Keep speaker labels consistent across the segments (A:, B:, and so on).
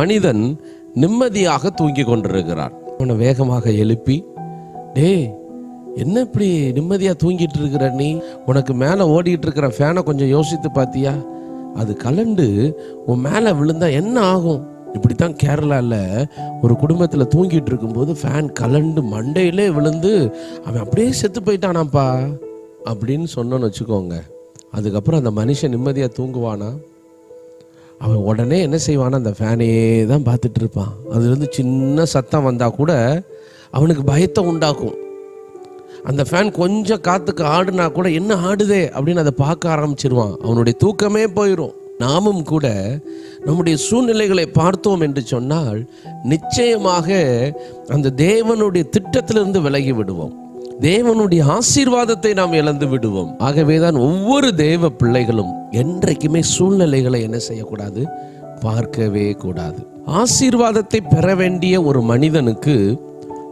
A: மனிதன் நிம்மதியாக தூங்கி கொண்டிருக்கிறான். அவனை வேகமாக எழுப்பி டே என்ன இப்படி நிம்மதியாக தூங்கிட்டு இருக்கிற நீ? உனக்கு மேலே ஓடிட்டு இருக்கிற ஃபேனை கொஞ்சம் யோசித்து பார்த்தியா அது கலண்டு உன் மேலே விழுந்தா என்ன ஆகும்? இப்படித்தான் கேரளாவில் ஒரு குடும்பத்தில் தூங்கிட்டு இருக்கும்போது ஃபேன் கலண்டு மண்டையிலே விழுந்து அவன் அப்படியே செத்து போயிட்டானாப்பா. அப்படின்னு சொன்னோன்னு வச்சுக்கோங்க. அதுக்கப்புறம் அந்த மனுஷன் நிம்மதியாக தூங்குவானா? அவன் உடனே என்ன செய்வானா அந்த ஃபேனையே தான் பார்த்துட்டு இருப்பான். அதுலேருந்து சின்ன சத்தம் வந்தால் கூட அவனுக்கு பயத்தை உண்டாக்கும். அந்த ஃபேன் கொஞ்சம் காற்றுக்கு ஆடுனா கூட என்ன ஆடுதே அப்படின்னு அதை பார்க்க ஆரம்பிச்சிருவான். அவனுடைய தூக்கமே போயிடும் நாமும் கூட நம்முடைய சூழ்நிலைகளை பார்த்தோம் என்று சொன்னால் நிச்சயமாக அந்த தேவனுடைய திட்டத்திலிருந்து விலகி விடுவோம். தேவனுடைய ஆசீர்வாதத்தை நாம் இழந்து விடுவோம். ஆகவேதான் ஒவ்வொரு தேவ பிள்ளைகளும் என்றைக்குமே சூழ்நிலைகளை என்ன செய்யக்கூடாது? பார்க்கவே கூடாது. ஆசீர்வாதத்தை பெற வேண்டிய ஒரு மனிதனுக்கு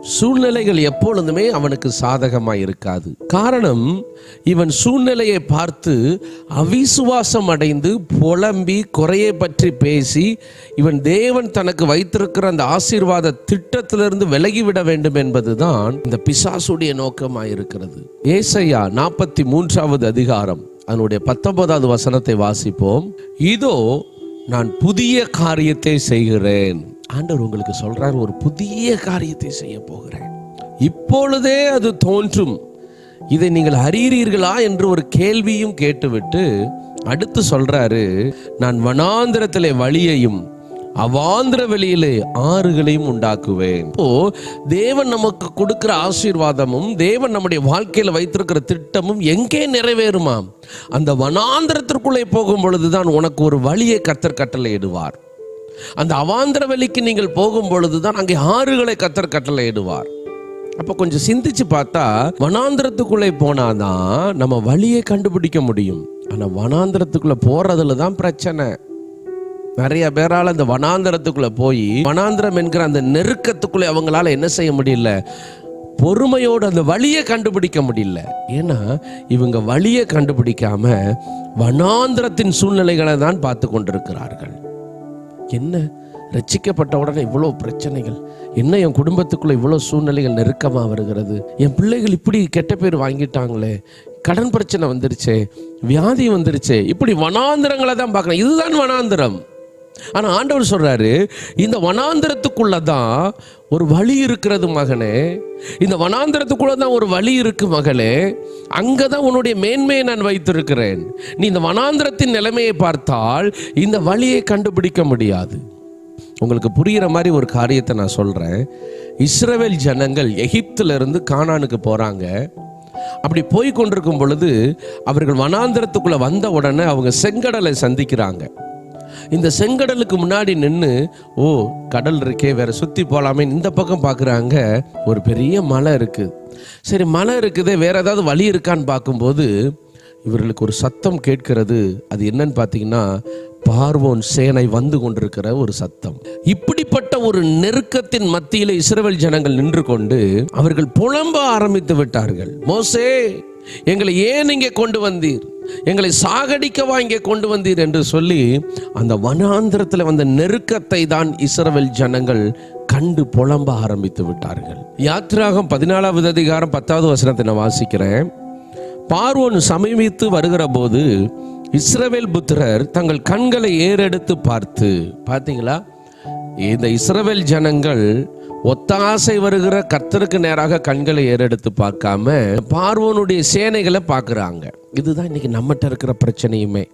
A: சூழ்நிலைகள் எப்பொழுதுமே அவனுக்கு சாதகமாக இருக்காது காரணம் இவன் சூழ்நிலையை பார்த்து அவிசுவாசம் அடைந்து புலம்பி குறையை பற்றி பேசி இவன் தேவன் தனக்கு வைத்திருக்கிற அந்த ஆசீர்வாத திட்டத்திலிருந்து விலகிவிட வேண்டும் என்பதுதான் இந்த பிசாசுடைய நோக்கமாக இருக்கிறது ஏசையா நாற்பத்தி மூன்றாவது அதிகாரம் அதனுடைய பத்தொன்பதாவது வசனத்தை வாசிப்போம். இதோ நான் புதிய காரியத்தை செய்கிறேன். ஆண்டவர் உங்களுக்கு சொல்கிறார் ஒரு புதிய காரியத்தை செய்ய போகிறேன். இப்பொழுதே அது தோன்றும். இதை நீங்கள் அறிகிறீர்களா? என்று ஒரு கேள்வியும் கேட்டுவிட்டு அடுத்து சொல்கிறாரு நான் வனாந்திரத்தில் வழியையும் அவாந்திர வெளியிலே ஆறுகளையும் உண்டாக்குவேன். இப்போ தேவன் நமக்கு கொடுக்கிற ஆசீர்வாதமும் தேவன் நம்முடைய வாழ்க்கையில் வைத்திருக்கிற திட்டமும் எங்கே நிறைவேறுமாம்? அந்த வனாந்திரத்திற்குள்ளே போகும் பொழுதுதான் உனக்கு ஒரு வழியை கத்தர் கட்டளையிடுவார். அந்த அவாந்திர வழிக்கு நீங்கள் போகும் பொழுதுதான் அங்கே ஆறுகளை கத்தர் கட்டளையிடுவார். அப்போ கொஞ்சம் சிந்திச்சு பார்த்தா வனாந்திரத்துக்குள்ளே போனாதான் நம்ம வழியை கண்டுபிடிக்க முடியும். ஆனால் வனாந்திரத்துக்குள்ளே போறதுல தான் பிரச்சனை. நிறைய பேரால் அந்த வனாந்திரத்துக்குள்ளே போய் வனாந்திரம் என்கிற அந்த நெருக்கத்துக்குள்ளே அவங்களால என்ன செய்ய முடியல? பொறுமையோடு அந்த வழியை கண்டுபிடிக்க முடியல. ஏன்னா இவங்க வழியை கண்டுபிடிக்காம வனாந்திரத்தின் சூழ்நிலைகளை தான் பார்த்து கொண்டிருக்கிறார்கள். என்ன? ரச்சிக்கப்பட்ட உடனே இவ்வளோ பிரச்சனைகள். என்ன என் குடும்பத்துக்குள்ளே இவ்வளோ சூழ்நிலைகள் நெருக்கமாக வருகிறது? என் பிள்ளைகள் இப்படி கெட்ட பேர் வாங்கிட்டாங்களே. கடன் பிரச்சனை வந்துருச்சே. வியாதி வந்துருச்சே. இப்படி வனாந்திரங்களை தான் பார்க்குறேன் இதுதான் வனாந்திரம். ஆனால் ஆண்டவர் சொல்றாரு இந்த வனாந்திரத்துக்குள்ள தான் ஒரு வழி இருக்கிறது மகனே. இந்த வனாந்திரத்துக்குள்ள தான் ஒரு வழி இருக்கு மகளே அங்கே தான் உன்னுடைய மேன்மையை நான் வைத்திருக்கிறேன். நீ இந்த வனாந்திரத்தின் நிலைமையை பார்த்தால் இந்த வழியை கண்டுபிடிக்க முடியாது. உங்களுக்கு புரிகிற மாதிரி ஒரு காரியத்தை நான் சொல்கிறேன் இஸ்ரேல் ஜனங்கள் எகிப்துல இருந்து கானானுக்கு போகிறாங்க அப்படி போய் கொண்டிருக்கும் பொழுது அவர்கள் வனாந்திரத்துக்குள்ளே வந்த உடனே அவங்க செங்கடலை சந்திக்கிறாங்க. இந்த செங்கடலுக்கு முன்னாடி நின்று ஓ கடல் இருக்கே வேற சுற்றி போகலாமே இந்த பக்கம் பார்க்குறாங்க ஒரு பெரிய மலை இருக்குது சரி மலை இருக்குதே வேற ஏதாவது வழி இருக்கான்னு பார்க்கும்போது இவர்களுக்கு ஒரு சத்தம் கேட்கிறது. அது என்னன்னு பார்த்தீங்கன்னா பார்வோன் சேனை வந்து கொண்டிருக்கிற ஒரு சத்தம். இப்படிப்பட்ட ஒரு நெருக்கத்தின் மத்தியில் இஸ்ரவேல் ஜனங்கள் நின்று கொண்டு அவர்கள் புலம்ப ஆரம்பித்து விட்டார்கள். மோசே எங்களை ஏன் இங்கே கொண்டு வந்தீர்? எங்களை சாகடிக்கவா இங்கே கொண்டு வந்தீர் என்று சொல்லி அந்த வனாந்திரத்தில் வந்த நெருக்கத்தை தான் இஸ்ரவேல் ஜனங்கள் கண்டு புலம்ப ஆரம்பித்து விட்டார்கள். யாத்ராகம் பதினாலாவது அதிகாரம் பத்தாவது வசனத்தை நான் வாசிக்கிறேன். பார்வோன் சமீபித்து வருகிற போது இஸ்ரவேல் புத்திரர் தங்கள் கண்களை ஏறெடுத்து பார்த்து பார்த்தீங்களா? இந்த இஸ்ரவேல் ஜனங்கள் ஒத்தாசை வருகிற கர்த்தருக்கு நேராக கண்களை ஏறெடுத்து பார்க்காம பார்வோனுடைய சேனைகளை பார்க்குறாங்க. இதுதான் இன்னைக்கு நம்மகிட்ட இருக்கிற பிரச்சனையுமே.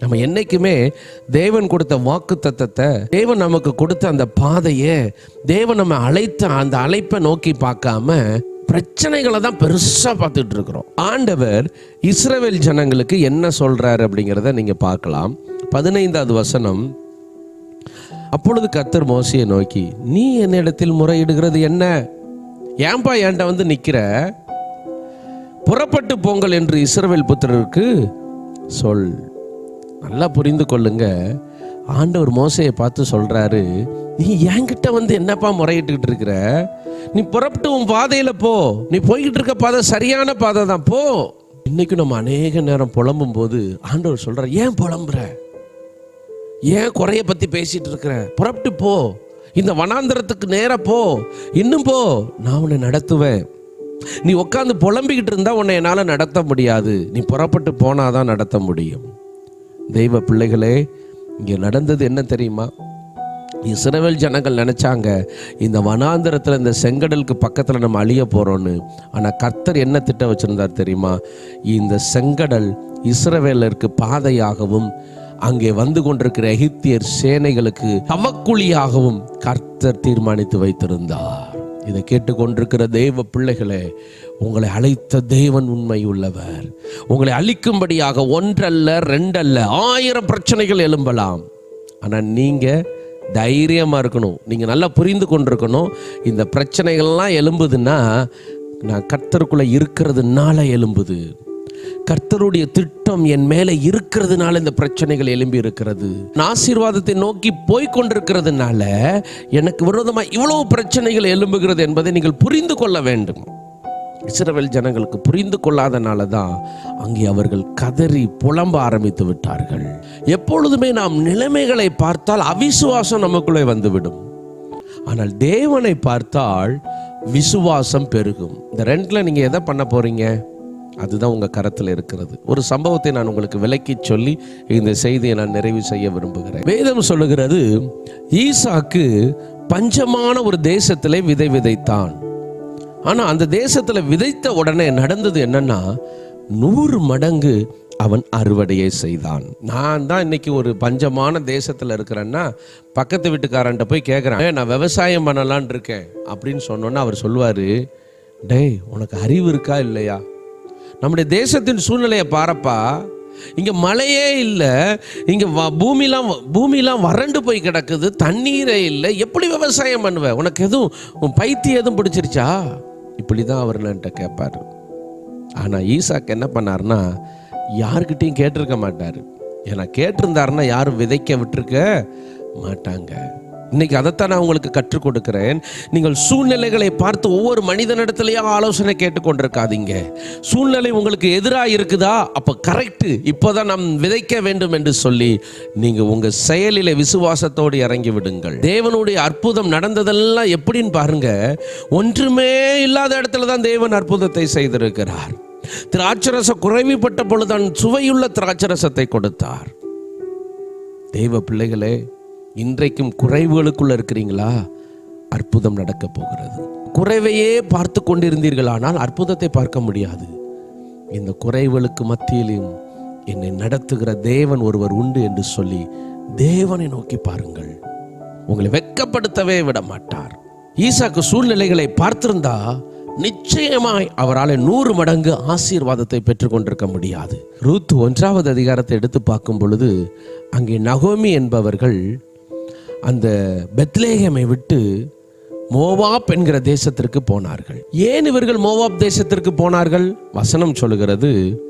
A: நம்ம என்னைக்குமே தேவன் கொடுத்த வாக்கு தத்தத்தை தேவன் நமக்கு கொடுத்த அந்த பாதையை தேவன் நம்ம அழைத்த அந்த அழைப்பை நோக்கி பார்க்காம பிரச்சனைகளை தான் பெருசாக பார்த்துட்டு இருக்கிறோம். ஆண்டவர் இஸ்ரவேல் ஜனங்களுக்கு என்ன சொல்கிறாரு அப்படிங்கிறத நீங்கள் பார்க்கலாம். பதினைந்தாவது வசனம். அப்பொழுது கத்தர் மோசையை நோக்கி நீ என்னிடத்தில் முறையிடுகிறது என்ன? ஏன்பா என்கிட்ட வந்து நிற்கிற புறப்பட்டு போங்கள் என்று இஸ்ரவேல் புத்திரருக்கு சொல். நல்லா புரிந்து கொள்ளுங்க. ஆண்டவர் மோசையை பார்த்து சொல்றாரு நீ என்கிட்ட வந்து என்னப்பா முறையிட்டுக்கிட்டு இருக்கிற? நீ புறப்பட்டு உன் பாதையில போ. நீ போய்கிட்டு இருக்க பாதை சரியான பாதை தான் போ. இன்னைக்கு நம்ம அநேக நேரம் புலம்பும் போது ஆண்டவர் சொல்கிறார் ஏன் புலம்புற? ஏன் குறைய பற்றி பேசிகிட்டு இருக்கிற? புறப்பட்டு போ. இந்த வனாந்தரத்துக்கு நேராக போ. இன்னும் போ. நான் உன்னை நடத்துவேன். நீ உட்காந்து புலம்பிக்கிட்டு இருந்தா உன்னை என்னால் நடத்த முடியாது. நீ புறப்பட்டு போனாதான் நடத்த முடியும். தெய்வ பிள்ளைகளே இங்கே நடந்தது என்ன தெரியுமா? இஸ்ரவேல் ஜனங்கள் நினச்சாங்க இந்த வனாந்திரத்தில் இந்த செங்கடலுக்கு பக்கத்தில் நம்ம அழிய போகிறோன்னு ஆனால் கர்த்தர் என்ன திட்டம் வச்சுருந்தார் தெரியுமா? இந்த செங்கடல் இஸ்ரவேலருக்கு பாதையாகவும் அங்கே வந்து கொண்டிருக்கிற எகிப்தியர் சேனைகளுக்கு தமக்குழியாகவும் கர்த்தர் தீர்மானித்து வைத்திருந்தார். இதை கேட்டுக்கொண்டிருக்கிற தெய்வ பிள்ளைகளே உங்களை அழைத்த தேவன் உண்மை உள்ளவர். உங்களை அழிக்கும்படியாக ஒன்றல்ல ரெண்டல்ல ஆயிரம் பிரச்சனைகள் எழும்பலாம். ஆனால் நீங்கள் தைரியமாக இருக்கணும். நீங்கள் நல்லா புரிந்து கொண்டிருக்கணும். இந்த பிரச்சனைகள்லாம் எழும்புதுன்னா நான் கர்த்தருக்குள்ளே இருக்கிறதுனால எழும்புது. கர்த்தருடைய திட்டம் என் மேலே இருக்கிறதுனால இந்த பிரச்சனைகள் எழும்பி இருக்கிறது. நான் ஆசீர்வாதத்தை நோக்கி போய்கொண்டிருக்கிறதுனால எனக்கு விரோதமாக இவ்வளவு பிரச்சனைகள் எழும்புகிறது என்பதை நீங்கள் புரிந்து கொள்ள வேண்டும். இஸ்ரவேல் ஜனங்களுக்கு புரிந்து கொள்ளாதனால தான் அங்கே அவர்கள் கதறி புலம்ப ஆரம்பித்து விட்டார்கள். எப்பொழுதுமே நாம் நிலைமைகளை பார்த்தால் அவிசுவாசம் நமக்குள்ளே வந்துவிடும். ஆனால் தேவனை பார்த்தால் விசுவாசம் பெருகும். இந்த ரெண்டில் நீங்கள் எதை பண்ண போறீங்க? அதுதான் உங்கள் கரத்தில் இருக்கிறது. ஒரு சம்பவத்தை நான் உங்களுக்கு விலக்கி சொல்லி இந்த செய்தியை நான் நிறைவு செய்ய விரும்புகிறேன். வேதம் சொல்லுகிறது ஈசாக்கு பஞ்சமான ஒரு தேசத்திலே விதை விதைத்தான். ஆனால் அந்த தேசத்தில் விதைத்த உடனே நடந்தது என்னன்னா நூறு மடங்கு அவன் அறுவடையை செய்தான். நான் தான் இன்னைக்கு ஒரு பஞ்சமான தேசத்தில் இருக்கிறேன்னா பக்கத்து வீட்டுக்காரன்ட்ட போய் கேட்குறேன் நான் விவசாயம் பண்ணலான் இருக்கேன். அப்படின்னு சொன்னோன்னா அவர் சொல்லுவார் டேய் உனக்கு அறிவு இருக்கா இல்லையா? நம்முடைய தேசத்தின் சூழ்நிலையை பாரப்பா இங்கே மழையே இல்லை இங்கே வ பூமிலாம் பூமிலாம் வறண்டு போய் கிடக்குது தண்ணீரே இல்லை எப்படி விவசாயம் பண்ணுவேன் உனக்கு எதுவும் உன் பைத்தியம் எதுவும் பிடிச்சிருச்சா? இப்படி தான் அவர் என்கிட்ட கேட்பார் ஆனால் ஈசாக்கு என்ன பண்ணார்னா யாருக்கிட்டையும் கேட்டிருக்க மாட்டார். ஏன்னா கேட்டிருந்தாருன்னா யாரும் விதைக்க விட்டுருக்க மாட்டாங்க. இன்னைக்கு அதைத்தான் நான் உங்களுக்கு கற்றுக் கொடுக்கிறேன். நீங்கள் சூழ்நிலைகளை பார்த்து ஒவ்வொரு மனிதனிடத்துலையும் ஆலோசனை கேட்டுக்கொண்டிருக்காதீங்க. சூழ்நிலை உங்களுக்கு எதிராக இருக்குதா? அப்போ கரெக்டு இப்போதான் நாம் விதைக்க வேண்டும் என்று சொல்லி நீங்கள் உங்கள் செயலிலே விசுவாசத்தோடு இறங்கி விடுங்கள். தேவனுடைய அற்புதம் நடந்ததெல்லாம் எப்படின்னு பாருங்க. ஒன்றுமே இல்லாத இடத்துல தான் தேவன் அற்புதத்தை செய்திருக்கிறார். திராட்சரச குறைவுபட்ட பொழுதுதான் சுவையுள்ள திராட்சரசத்தை கொடுத்தார். தெய்வ பிள்ளைகளே இன்றைக்கும் குறைவுகளுக்குள்ள இருக்கிறீங்களா? அற்புதம் நடக்க போகிறது. குறைவையே பார்த்து கொண்டிருந்தீர்கள் ஆனால் அற்புதத்தை பார்க்க முடியாது. இந்த குறைவுகளுக்கு மத்தியிலும் என்னை நடத்துகிற தேவன் ஒருவர் உண்டு என்று சொல்லி தேவனை நோக்கி பாருங்கள். உங்களை வெட்கப்படுத்தவே விட மாட்டார். ஈசாக்கு சூழ்நிலைகளை பார்த்திருந்தா நிச்சயமாய் அவரால் நூறு மடங்கு ஆசீர்வாதத்தை பெற்றுக்கொண்டிருக்க முடியாது. ரூத் ஒன்றாவது அதிகாரத்தை எடுத்து பார்க்கும் பொழுது அங்கே நகோமி என்பவர்கள் அந்த பெத்லேகமை விட்டு மோவாப் என்கிற தேசத்திற்கு போனார்கள். ஏன் இவர்கள் மோவாப் தேசத்திற்கு போனார்கள்? வசனம் சொல்லுகிறது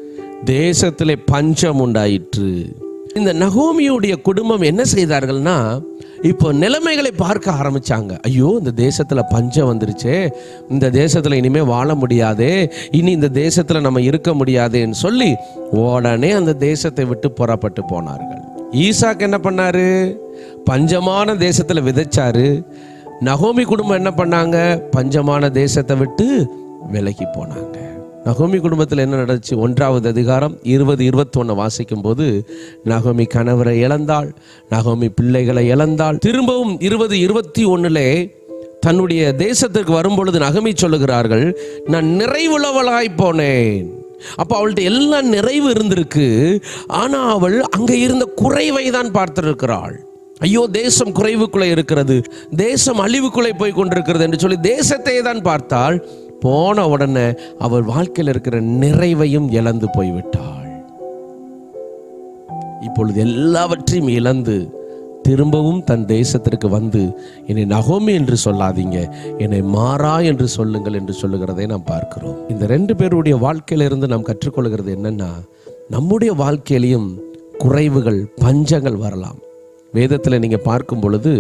A: தேசத்திலே பஞ்சம் உண்டாயிற்று. இந்த நகோமியுடைய குடும்பம் என்ன செய்தார்கள்னா இப்போ நிலைமைகளை பார்க்க ஆரம்பிச்சாங்க. ஐயோ இந்த தேசத்துல பஞ்சம் வந்துருச்சே. இந்த தேசத்துல இனிமே வாழ முடியாதே. இனி இந்த தேசத்துல நம்ம இருக்க முடியாதேன்னு சொல்லி உடனே அந்த தேசத்தை விட்டு புறப்பட்டு போனார்கள். ஈசாக் என்ன பண்ணாரு? பஞ்சமான தேசத்துல விதைச்சாரு. நகோமி குடும்பம் என்ன பண்ணாங்க? பஞ்சமான தேசத்தை விட்டு விலகி போனாங்க. நகோமி குடும்பத்தில் என்ன நடந்துச்சு? ஒன்றாவது அதிகாரம் இருபது இருபத்தொன்னு வாசிக்கும் போது நகோமி கணவரை இழந்தாள் நகோமி பிள்ளைகளை இழந்தாள். திரும்பவும் இருபது இருபத்தி ஒன்னுலே தன்னுடைய தேசத்திற்கு வரும்பொழுது நகமி சொல்லுகிறார்கள் நான் நிறைவுள்ளவளாய் போனேன். அப்போ அவள்கிட்ட எல்லாம் நிறைவு இருந்திருக்கு. ஆனா அவள் அங்கே இருந்த குறைவை தான் பார்த்திருக்கிறாள். ஐயோ தேசம் குறைவுக்குள்ளே இருக்கிறது. தேசம் அழிவுக்குள்ளே போய் கொண்டிருக்கிறது என்று சொல்லி தேசத்தையே தான் பார்த்தால் போன உடனே அவள் வாழ்க்கையில் இருக்கிற நிறைவையும் இழந்து போய்விட்டாள். இப்பொழுது எல்லாவற்றையும் இழந்து திரும்பவும் தன் தேசத்திற்கு வந்து என்னை நகோமி என்று சொல்லாதீங்க என்னை மாறா என்று சொல்லுங்கள் என்று சொல்லுகிறதை நாம் பார்க்கிறோம். இந்த ரெண்டு பேருடைய வாழ்க்கையிலிருந்து நாம் கற்றுக்கொள்கிறது என்னன்னா நம்முடைய வாழ்க்கையிலையும் குறைவுகள் பஞ்சங்கள் வரலாம். வேதத்தில் நீங்கள் பார்க்கும் பொழுது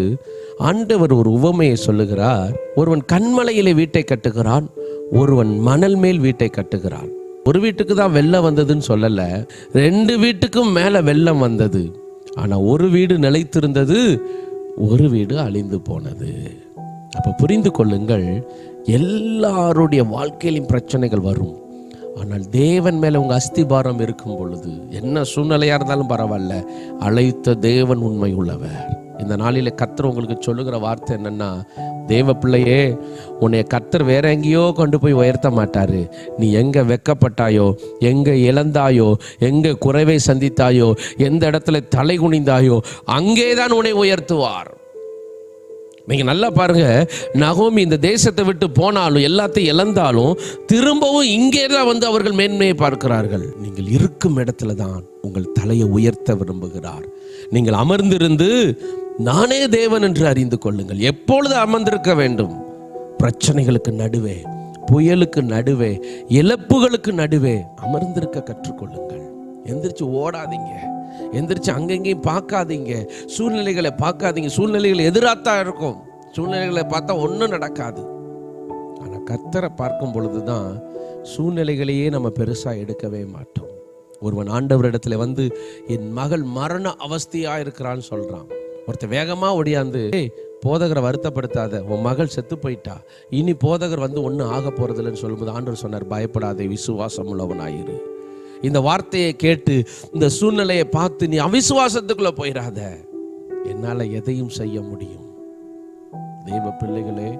A: ஆண்டவர் ஒரு உவமையை சொல்லுகிறார். ஒருவன் கண்மலையிலே வீட்டை கட்டுகிறான் ஒருவன் மணல் மேல் வீட்டை கட்டுகிறான். ஒரு வீட்டுக்கு தான் வெள்ளம் வந்ததுன்னு சொல்லலை ரெண்டு வீட்டுக்கும் மேலே வெள்ளம் வந்தது. ஆனால் ஒரு வீடு நிலைத்திருந்தது ஒரு வீடு அழிந்து போனது. அப்போ புரிந்து கொள்ளுங்கள் எல்லாருடைய வாழ்க்கையிலும் பிரச்சனைகள் வரும். ஆனால் தேவன் மேலே உங்கள் அஸ்திபாரம் இருக்கும் பொழுது என்ன சூழ்நிலையாக இருந்தாலும் பரவாயில்ல அழைத்த தேவன் உண்மை உள்ளவர். இந்த நாளில் கர்த்தர் உங்களுக்கு சொல்லுகிற வார்த்தை என்னன்னா தேவ பிள்ளையே உன்னை கர்த்தர் வேற எங்கேயோ கொண்டு போய் உயர்த்த மாட்டார். நீ எங்கே வெக்கப்பட்டாயோ எங்கே இழந்தாயோ எங்கே குறைவை சந்தித்தாயோ எந்த இடத்துல தலை குனிந்தாயோ அங்கே தான் உன்னை உயர்த்துவார். நீங்கள் நல்லா பாருங்கள் நகோமி இந்த தேசத்தை விட்டு போனாலும் எல்லாத்தையும் இழந்தாலும் திரும்பவும் இங்கே தான் வந்து அவர்கள் மேன்மையை பார்க்கிறார்கள். நீங்கள் இருக்கும் இடத்துல தான் உங்கள் தலையை உயர்த்த விரும்புகிறார். நீங்கள் அமர்ந்திருந்து நானே தேவன் என்று அறிந்து கொள்ளுங்கள். எப்பொழுது அமர்ந்திருக்க வேண்டும்? பிரச்சனைகளுக்கு நடுவே புயலுக்கு நடுவே இழப்புகளுக்கு நடுவே அமர்ந்திருக்க கற்றுக்கொள்ளுங்கள். எந்திரிச்சு ஓடாதீங்க. எந்திரிச்சு அங்கங்கேயும் பார்க்காதீங்க. சூழ்நிலைகளை பார்க்காதீங்க. சூழ்நிலைகள் எதிராகத்தான் இருக்கும். சூழ்நிலைகளை பார்த்தா ஒன்றும் நடக்காது. ஆனால் கத்தரை பார்க்கும் பொழுது தான் சூழ்நிலைகளையே நம்ம பெருசாக எடுக்கவே மாட்டோம். ஒருவன் ஆண்டவரிடத்துல வந்து என் மகள் மரண அவஸ்தையாக இருக்கிறான்னு சொல்கிறான் ஒருத்தன் வேகமாக ஒடியாந்து போதகரை வருத்தப்படுத்தாத. உன் மகள் செத்து போயிட்டா. இனி போதகர் வந்து ஒன்றும் ஆக போகிறதில்லன்னு சொல்லும்போது ஆண்டவர் சொன்னார் பயப்படாதே விசுவாசம் உள்ளவனாயிரு இந்த வார்த்தையை கேட்டு இந்த சூழ்நிலையை பார்த்து நீ அவிசுவாசத்துக்குள்ள போயிடாத. என்னால் எதையும் செய்ய முடியும். தெய்வ பிள்ளைகளே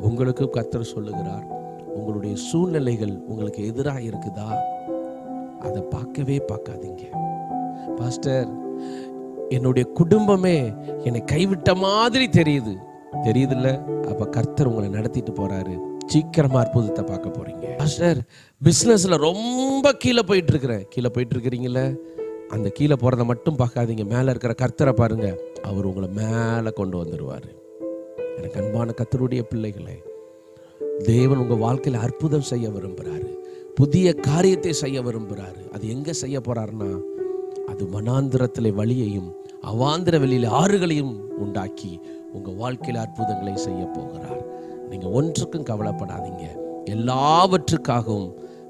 A: உங்களுக்கு கர்த்தர் சொல்லுகிறார் உங்களுடைய சூழ்நிலைகள் உங்களுக்கு எதிராக இருக்குதா? அதை பார்க்கவே பார்க்காதீங்க. பாஸ்டர் என்னுடைய குடும்பமே என்னை கைவிட்ட மாதிரி தெரியுது. தெரியுதுல்ல? அப்ப கர்த்தர் உங்களை நடத்திட்டு போறாரு. சீக்கிரமாக அற்புதத்தை பார்க்க போகிறீங்க சார் பிஸ்னஸில் ரொம்ப கீழே போயிட்டுருக்குறேன். கீழே போயிட்டுருக்கிறீங்கள அந்த கீழே போகிறத மட்டும் பார்க்காதீங்க. மேலே இருக்கிற கர்த்தரை பாருங்கள் அவர் உங்களை மேலே கொண்டு வந்துடுவார் எனக்கு அன்பான கத்தருடைய பிள்ளைகளே தேவன் உங்கள் வாழ்க்கையில் அற்புதம் செய்ய விரும்புகிறாரு புதிய காரியத்தை செய்ய விரும்புகிறாரு அது எங்கே செய்ய போகிறாருன்னா அது மனாந்திரத்தில் வழியையும் அவாந்திர வெளியில் ஆறுகளையும் உண்டாக்கி உங்கள் வாழ்க்கையில் அற்புதங்களை செய்ய போகிறார். நீங்கள் ஒன்றுக்கும் கவலைப்படாதீங்க. எல்லாவற்றுக்காகவும்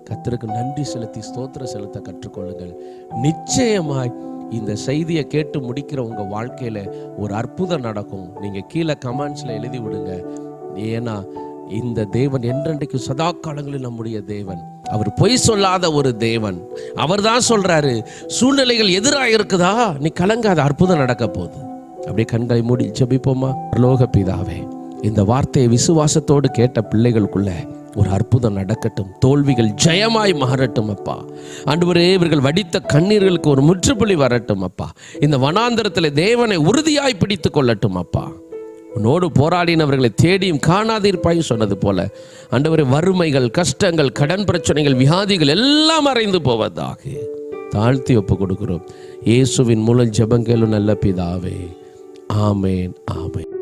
A: கத்தருக்கு நன்றி செலுத்தி ஸ்தோத்திரம் செலுத்த கற்றுக்கொள்ளுங்கள். நிச்சயமாய் இந்த செய்தியை கேட்டு முடிக்கிற உங்கள் வாழ்க்கையில் ஒரு அற்புதம் நடக்கும். நீங்கள் கீழே கமெண்ட்ஸில் எழுதி விடுங்க. ஏன்னா இந்த தேவன் என்றென்றைக்கு சதா காலங்களில் நம்முடைய தேவன். அவர் பொய் சொல்லாத ஒரு தேவன். அவர் தான் சொல்கிறாரு சூழ்நிலைகள் எதிராக இருக்குதா? நீ கலங்காத அற்புதம் நடக்க போகுது. அப்படியே கண்களை மூடி ஜபிப்போமா? லோக பிதாவே இந்த வார்த்தையை விசுவாசத்தோடு கேட்ட பிள்ளைகளுக்குள்ள ஒரு அற்புதம் நடக்கட்டும். தோல்விகள் ஜெயமாய் மாறட்டும் அப்பா. ஆண்டவரே இவர்கள் வடித்த கண்ணீர்களுக்கு ஒரு முற்றுப்புள்ளி வரட்டும் அப்பா. இந்த வனாந்தரத்தில் தேவனை உறுதியாய் பிடித்து கொள்ளட்டும் அப்பா. உன்னோடு போராடினவர்களை தேடியும் காணாதிருப்பாயும் சொன்னது போல. ஆண்டவரே வறுமைகள் கஷ்டங்கள் கடன் பிரச்சனைகள் வியாதிகள் எல்லாம் மறைந்து போவதாக தாழ்த்தி ஒப்பு கொடுக்கிறோம். இயேசுவின் மூலம் ஜெபங்களும் நல்ல பிதாவே. ஆமேன் ஆமேன்.